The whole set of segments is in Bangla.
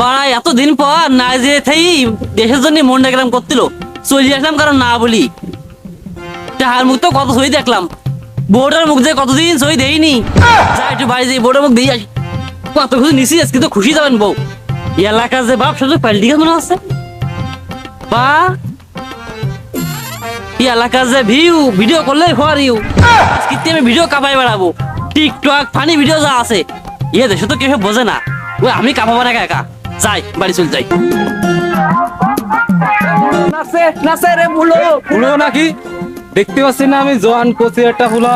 বাড়া, এতদিন পর না যে থাই দেশের জন্য মন ডাকলাম করছিল চলে আসলাম কারণ না বলি। তাহার মুখ তো কত সই দেখলাম। বোর্ডের মুখ যে কতদিন সই দেয়নি যা একটু বাড়ি যাই বোর্ডের মুখ দিয়ে আসি। কত কিছু নিছি, আজকে তো খুশি যাবেন বউ। এলাকার যে বাপ শুধু পাল্টি মনে হচ্ছে বা এলাকার যে ভিউ ভিডিও করলে ফর ইউ আজকে আমি ভিডিও কাপাই বেড়াবো। টিকটক ফানি ভিডিও যা আছে। ইয়ে দেশে তো কেউ বোঝে না। আমি কাপাবো একা একা। যাই বাড়ি চলে যাই। নাচে নাচে রে বুলো পুরো নাকি? দেখতে পাচ্ছি না আমি জোয়ান কোচি একটা ফুলা।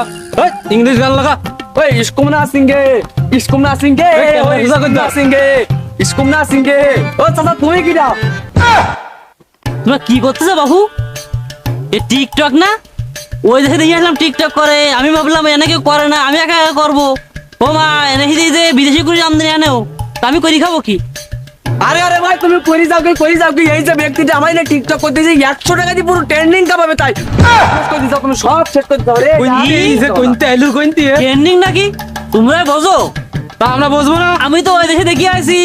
ইংলিশ গান লাগা। ওই ইস্কুম না সিংগে ইস্কুম না কইতা? না সিংগে ইস্কুম না সিংগে। ও চাচা তুমি কি দাও? তোমরা কি করতেছো বাবু? এ টিকটক না? ওই দেখে দেখে আসলাম টিকটক করে। আমি ভাবলাম এনে কেউ করে না আমি একা একা করব। ও মা এনে যে বিদেশি করে আমদানি আনেও? তা আমি করি খাব কি? আরে আরে ভাই তুমি করি যাও কি করি যাও কি এই যে ব্যক্তিটা আমায় না টিকটক করতে যে একশো টাকা দিয়ে পুরো ট্রেন্ডিং তাই। শেষ করে দিতে তুমি সব শেষ করে হবে রে। কোনটি? এই যে কোনতে আইলু কোনটি এ? ট্রেন্ডিং নাকি? তোমরা বোঝো? তা আমরা বুঝব না। আমি তো ওই দেশে দেখি আছি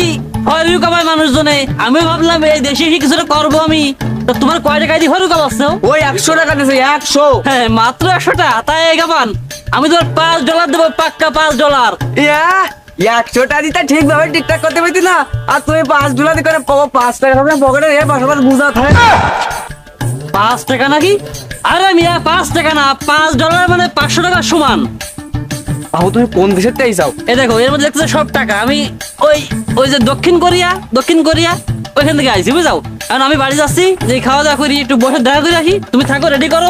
হরু কামায় মানুষজনে। আমি ভাবলাম এই দেশে এসে কিছুটা করব আমি। তো তোমার কয় টাকা দিয়ে হরু কামাচ্ছ ওই একশো টাকা দিয়েছে একশো। হ্যাঁ মাত্র একশো টাকা তাই কামান? আমি তোমার পাঁচ ডলার দেবো পাক্কা পাঁচ ডলার ইয়া? একশো টাকা দিতে ঠিকভাবে টিকটক করতে পারতি না। আর তুমি পাঁচ করে পাঁচ টাকা হবে পকেটে পাশাপাশি বুঝা থাকে পাঁচ টাকা নাকি? আরে মিয়া পাঁচ টাকা না পাঁচ ডলার মানে পাঁচশো সমান। বাবু তুমি কোন দেশের তাই যাও। এ দেখো এর মধ্যে দেখতেছো সব টাকা। আমি ওই ওই যে দক্ষিণ কোরিয়া দক্ষিণ কোরিয়া ওইখান থেকে আইছি বুঝাও? কারণ আমি বাড়ি যাচ্ছি যে খাওয়া দাওয়া করি একটু বসে দেখা করে আসি। তুমি থাকো রেডি করো।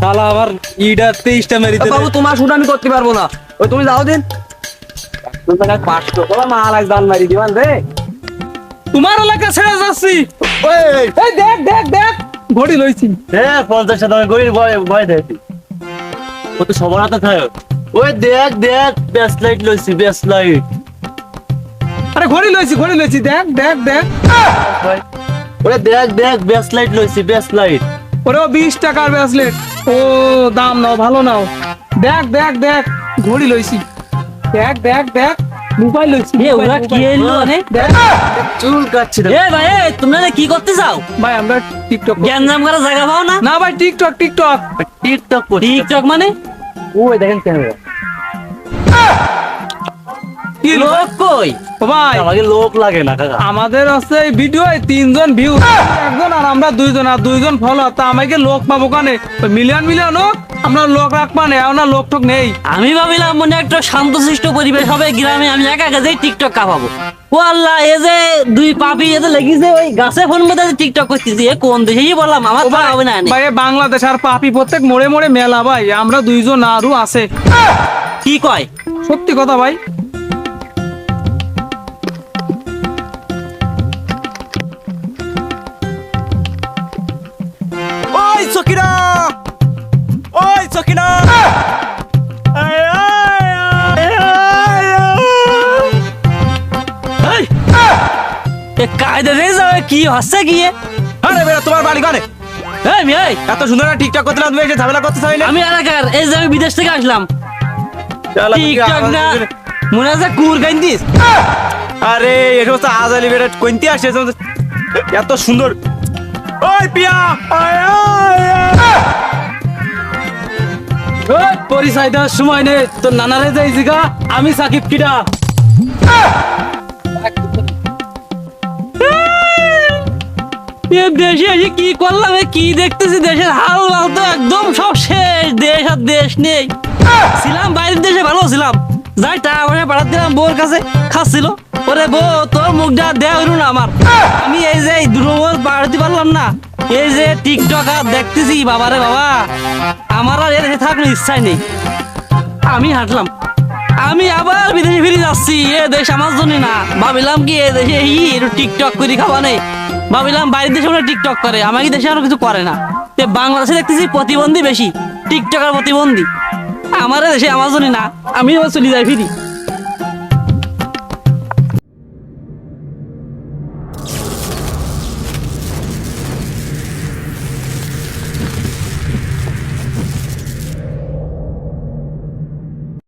শালা আবার ইডা তেইশটা মেরিতে বাবু তোমার শুট আমি করতে পারব না। ওই তুমি যাও দিন। একশো টাকায় পাঁচশো টাকা মাল আজ দান মারি দিবান রে। তোমার এলাকা ছেড়ে যাচ্ছি। এই দেখ দেখ দেখ। ঘড়ি লইছি। হ্যাঁ পঞ্চাশ ভয় ভয় দেয় ও তো সবার হাতে থাকে। ওই দেখ দেখ বেস্ট লাইট লইছি বেস্ট লাইট আরে ঘড়ি লইছি ঘড়ি লইছি। দেখ দেখ দেখ। ওরে দেখ দেখ বেস্ট লাইট লইছি বেস্ট লাইট ওরে বিশ টাকার ব্রেসলেট ও দাম নাও ভালো নাও। দেখ দেখ দেখ ঘড়ি লইছি। দেখ দেখ দেখ মোবাইল লইছি এ ওরা কি এলো চুল কাটছি এ ভাই তোমরা কি করতে চাও ভাই আমরা টিকটক গ্যাঞ্জাম করার জায়গা পাও না? না ভাই টিকটক টিকটক টিকটক টিকটক মানে? ওই দেখেন ক্যামেরা কি লোক লোক কই? ভাই। আমাকে লোক লাগে না কাকা। আমাদের হচ্ছে এই ভিডিও তিনজন ভিউ একজন আর আমরা দুইজন আর দুইজন ফলো তা আমাকে লোক পাবো কানে? মিলিয়ন মিলিয়ন হোক আমরা লোক রাখবা না না লোক টোক নেই। আমি ভাবিলাম মনে একটা শান্তশিষ্ট পরিবেশ হবে গ্রামে আমি একা টিকটক কাপাবো ও আল্লাহ এ যে দুই পাপি এ যে লেগেছে ওই গাছে ফোন টিকটক করতেছি এ কোন দেশেই বললাম আমার পা হবে না ভাই বাংলাদেশ আর পাপি প্রত্যেক মোড়ে মোড়ে মেলা ভাই। আমরা দুইজন আরও আছে। কি কয়? সত্যি কথা ভাই। এ কায়দা দিয়ে কি হচ্ছে কি আরে বেটা তোমার বাড়ি কানে এই মেয়ে, এত সুন্দর একটা টিকটক করতে না তুমি এসে ঝামেলা করতে চাইলে? আমি এলাকার এই যে আমি বিদেশ থেকে আসলাম। শালা তুমি কি টিকটক না। মনে আছে কুর গাইন্দিস আরে এই সমস্ত আজালি বেটা কোনটি আসে এত সুন্দর। ওই পিয়া আয়, আয়, আয়। ওই, পরিচয় দেওয়ার সময় নেই। তোর নানারে যাই জিগা আমি সাকিব কিডা। দেশে এসে কি করলাম? কি দেখতেছি? দেশের হাল বাল তো একদম সব শেষ। দেশ আর দেশ নেই। ছিলাম, বাইরের দেশে ভালো ছিলাম। যাই টাকা পয়সা পাঠাতে দিলাম, বউর কাছে খাচ্ছিল। ওরে বউ, তোর মুখটা হইল না আমার। আমি এই যে এই দুর্গম বাড়াতে পারলাম না। এই যে টিকটক আর দেখতেছি, বাবারে বাবা। আমার আর এর থাকার ইচ্ছাই নেই। আমি হাঁটলাম। আমি আবার বিদেশে ফিরে যাচ্ছি। এ দেশ আমার জন্য না। ভাবিলাম কি এ দেশে ই একটু টিকটক করে খাওয়া নেই? ভাবিলাম বাইরের দেশে ওরা টিকটক করে, আমাকে দেশে আরও কিছু করে না। বাংলাদেশে দেখতেছি প্রতিবন্ধী বেশি টিকটকার প্রতিবন্ধী। আমার দেশে আমার জন্য না আমি চলে যাই ফিরি।